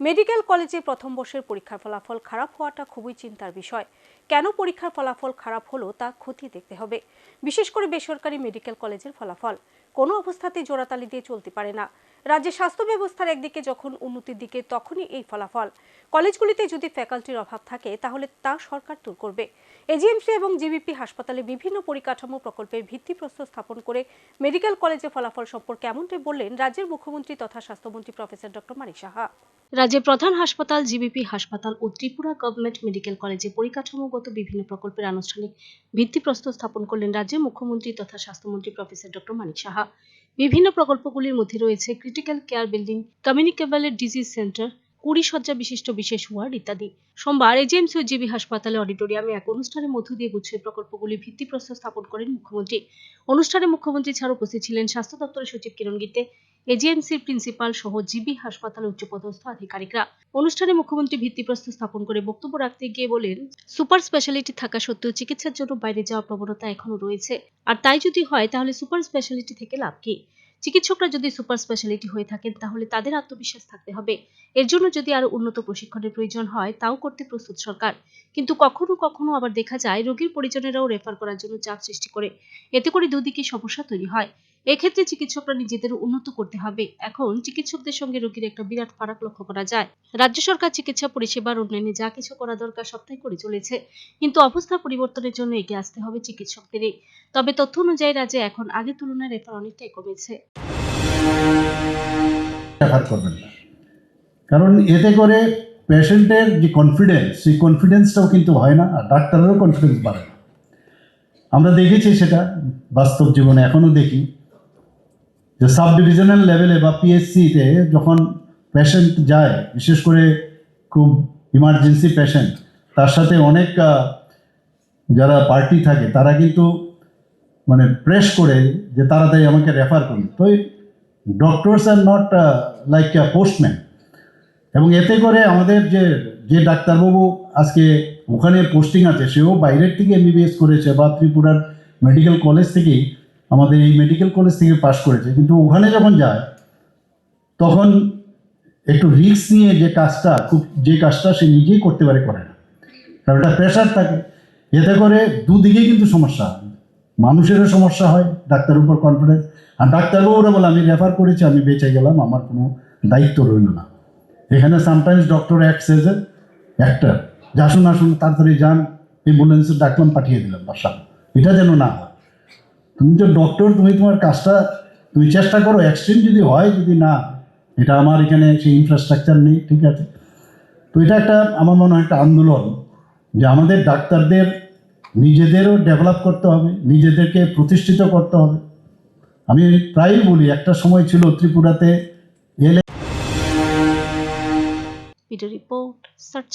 Medical কলেজে প্রথম বর্ষের পরীক্ষার ফলাফল খারাপ হওয়াটা খুবই চিন্তার বিষয়। কেন পরীক্ষার ফলাফল খারাপ হলো তা খতিয়ে দেখতে হবে। বিশেষ করে বেসরকারি মেডিকেল কলেজের ফলাফল। কোনো অবস্থাতেই জোড়াতালি দিয়ে চলতে পারে না। রাজ্যের স্বাস্থ্য ব্যবস্থার একদিকে যখন উন্নতির দিকে, তখনই এই ফলাফল। কলেজগুলিতে যদি ফ্যাকাল্টির অভাব থাকে, তাহলে তা সরকার দূর করবে। এজিএমসি এবং জিবিপি হাসপাতালে বিভিন্ন পরিকাঠামো প্রকল্পের ভিত্তিপ্রস্তর স্থাপন করে মেডিকেল কলেজে ফলাফল সম্পর্কে এমনটাই বললেন রাজ্যের মুখ্যমন্ত্রী তথা স্বাস্থ্যমন্ত্রী প্রফেসর ডক্টর মানিক সাহা। রাজ্যের প্রধান হাসপাতাল জিবিপি হাসপাতাল ও ত্রিপুরা গভর্নমেন্ট মেডিকেল কলেজে পরিকাঠামোগত বিভিন্ন প্রকল্পের আনুষ্ঠানিক ভিত্তিপ্রস্তর স্থাপন করলেন রাজ্যের মুখ্যমন্ত্রী তথা স্বাস্থ্যমন্ত্রী প্রফেসর ডক্টর মানিক সাহা। বিভিন্ন প্রকল্পগুলির মধ্যে রয়েছে critical care building communicable disease centre কুড়ি শয্যা বিশিষ্ট বিশেষ ওয়ার্ড ইত্যাদি। সোমবার এজিএমসি ও জিবি হাসপাতালে অডিটোরিয়ামে এক অনুষ্ঠানের মধ্য দিয়ে গুচ্ছের প্রকল্পগুলি ভিত্তিপ্রস্তর স্থাপন করেন মুখ্যমন্ত্রী। অনুষ্ঠানে মুখ্যমন্ত্রী ছাড়া উপস্থিত ছিলেন স্বাস্থ্য দপ্তরের সচিব কিরণ গীতে এজিএমসির প্রিন্সিপাল সহ জিবি হাসপাতালের উচ্চপদস্থ আধিকারিকরা। অনুষ্ঠানে মুখ্যমন্ত্রী ভিত্তিপ্রস্তর স্থাপন করে বক্তব্য রাখতে গিয়ে বলেন, সুপার স্পেশালিটি থাকা সত্ত্বেও চিকিৎসার জন্য বাইরে যাওয়ার প্রবণতা এখনও রয়েছে। আর তাই যদি হয়, তাহলে সুপার স্পেশালিটি থেকে লাভ কি? চিকিৎসকরা যদি সুপার স্পেশালিটি হয়ে থাকেন, তাহলে তাদের আত্মবিশ্বাস থাকতে হবে। এর জন্য যদি আরও উন্নত প্রশিক্ষণের প্রয়োজন হয়, তাও করতে প্রস্তুত সরকার। কিন্তু কখনো কখনো আবার দেখা যায়, রোগীর পরিজনেরাও রেফার করার জন্য চাপ সৃষ্টি করে। এতে করে দুদিকে সমস্যা তৈরি হয়। এক্ষেত্রে চিকিৎসকরা নিজেদের উন্নত করতে হবে। এখন চিকিৎসকদের সঙ্গে রোগীর একটা বিরাট ফারাক লক্ষ্য করা যায়। রাজ্য সরকার চিকিৎসা পরিষেবার উন্নয়নে যা কিছু করা দরকার সবটাই করে চলেছে। কিন্তু অবস্থা পরিবর্তনের জন্য এগিয়ে আসতে হবে চিকিৎসকদেরই তবে তথ্য অনুযায়ী রাজ্যে এখন আগের তুলনায় রেফার অনেকটাই কমেছে। কারণ এতে করে পেশেন্টের যে কনফিডেন্স সেই কনফিডেন্সটাও কিন্তু হয় না আর ডাক্তারেরও কনফিডেন্স বাড়ে আমরা দেখেছি সেটা বাস্তব জীবনে এখনও দেখি। যে সাব ডিভিশনাল লেভেলে বা পিএসসিতে যখন পেশেন্ট যায়, বিশেষ করে খুব ইমার্জেন্সি পেশেন্ট তার সাথে অনেক যারা পার্টি থাকে, তারা কিন্তু মানে প্রেস করে যে তাড়াতাড়ি আমাকে রেফার করুন। তো doctors are not like postman এবং এতে করে আমাদের যে যে ডাক্তারবাবু আজকে ওখানে পোস্টিং আছে, সেও বাইরের থেকে এমবিবিএস করেছে বা ত্রিপুরার মেডিকেল কলেজ থেকেই আমাদের এই মেডিকেল কলেজ থেকে পাশ করেছে। কিন্তু ওখানে যখন যায়, তখন একটু রিস্ক নিয়ে যে কাজটা, খুব যে কাজটা সে নিজেই করতে পারে, করে না। কারণ এটা প্রেশার থাকে। এতে করে দুদিকেই কিন্তু সমস্যা মানুষেরও সমস্যা হয়, ডাক্তারের উপর কনফিডেন্স আর ডাক্তারও ডাক্তারবাবুরা বলে, আমি রেফার করেছি, আমি বেঁচে গেলাম, আমার কোনো দায়িত্ব রইল না। এখানে sometimes doctor acts as a actor যে আসুন আসুন তাড়াতাড়ি যান অ্যাম্বুলেন্সে ডাকলাম পাঠিয়ে দিলাম বাসা এটা যেন না হয়। তুমি তো ডক্টর তুমি তোমার কাজটা, তুমি চেষ্টা করো অ্যাক্সিডেন্ট যদি হয়, যদি না, এটা আমার এখানে সেই ইনফ্রাস্ট্রাকচার নেই, ঠিক আছে? তো এটা একটা, আমার মনে হয় একটা আন্দোলন, যে আমাদের ডাক্তারদের নিজেদেরও ডেভেলপ করতে হবে, নিজেদেরকে প্রতিষ্ঠিত করতে হবে। আমি প্রায়ই বলি, একটা সময় ছিল ত্রিপুরাতে এলে রিপোর্ট সার্চ